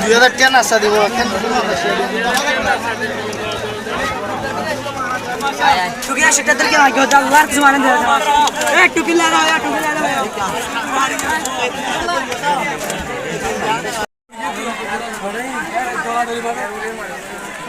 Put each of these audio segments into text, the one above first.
দুই হাজার কেন আসা দিব টুকিরা সেটা তোর কেন আল্লাহর কিছু মানে টুকি লাগাও টুকি লাগাও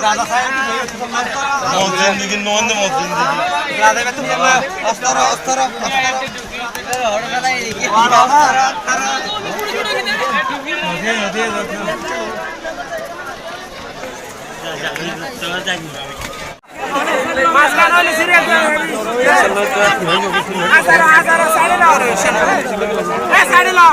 Burada hayatımı tutulmaz sonra. Mozun digin non de mozun digin. Burada ben tutulma astara astara astara. Orada da iyi. Ara ara. Ne ne ne. মাঝখানে হলে সিরিয়াল আসার আসার সাড়ে নাও সাড়ে নাও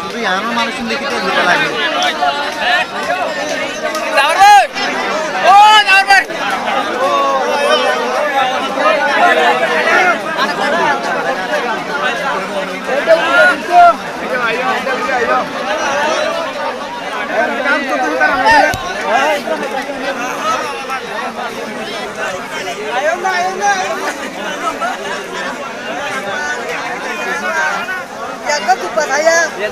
শুধু আমার মানুষ দেখিতে লাগে আর